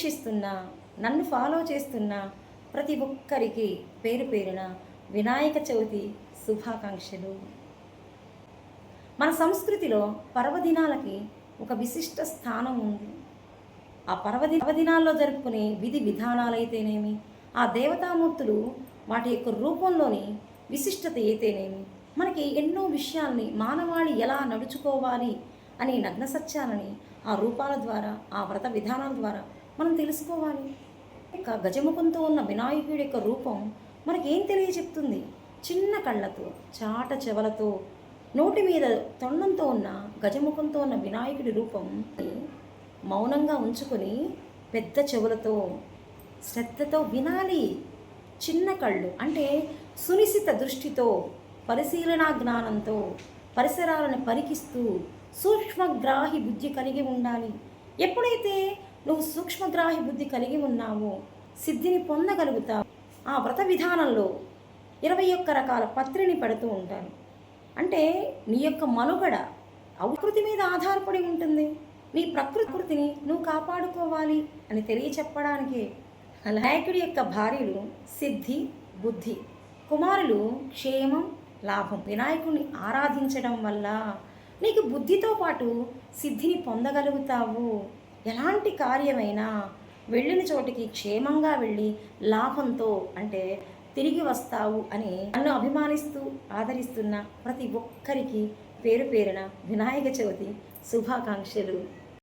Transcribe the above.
వీక్షిస్తున్న నన్ను ఫాలో చేస్తున్న ప్రతి ఒక్కరికి పేరు పేరున వినాయక చవితి శుభాకాంక్షలు. మన సంస్కృతిలో పర్వదినాలకి ఒక విశిష్ట స్థానం ఉంది. ఆ పర్వది పర్వదినాల్లో జరుపుకునే విధి విధానాలైతేనేమి ఆ దేవతామూర్తులు వాటి యొక్క రూపంలోని విశిష్టత అయితేనేమి మనకి ఎన్నో విషయాల్ని మానవాళి ఎలా నడుచుకోవాలి అని నగ్న సత్యాలని ఆ రూపాల ద్వారా ఆ వ్రత విధానాల ద్వారా మనం తెలుసుకోవాలి. ఇక గజముఖంతో ఉన్న వినాయకుడి యొక్క రూపం మనకేం తెలియచెప్తుంది చిన్న కళ్ళతో చాట చెవలతో నోటి మీద తొండంతో ఉన్న గజముఖంతో ఉన్న వినాయకుడి రూపం మౌనంగా ఉంచుకొని పెద్ద చెవులతో శ్రద్ధతో వినాలి. చిన్న కళ్ళు అంటే సునిశిత దృష్టితో పరిశీలనా జ్ఞానంతో పరిసరాలను పరికిస్తూ సూక్ష్మగ్రాహి బుద్ధి కలిగి ఉండాలి. ఎప్పుడైతే నువ్వు సూక్ష్మగ్రాహి బుద్ధి కలిగి ఉన్నావు. సిద్ధిని పొందగలుగుతావు. ఆ వ్రత విధానంలో ఇరవై ఒక్క రకాల పత్రిని పెడుతూ ఉంటారు అంటే నీ యొక్క మనుగడ అవకృతి మీద ఆధారపడి ఉంటుంది. నీ ప్రకృతిని నువ్వు కాపాడుకోవాలి అని తెలియచెప్పడానికి. నాయకుడి యొక్క భార్యలు సిద్ధి బుద్ధి. కుమారులు క్షేమం లాభం. వినాయకుడిని ఆరాధించడం వల్ల నీకు బుద్ధితో పాటు సిద్ధిని పొందగలుగుతావు. ఎలాంటి కార్యమైనా వెళ్ళిన చోటికి క్షేమంగా వెళ్ళి లాభంతో అంటే తిరిగి వస్తావు అని నన్ను అభిమానిస్తూ ఆదరిస్తున్న ప్రతి ఒక్కరికి పేరు పేరున వినాయక చవితి శుభాకాంక్షలు.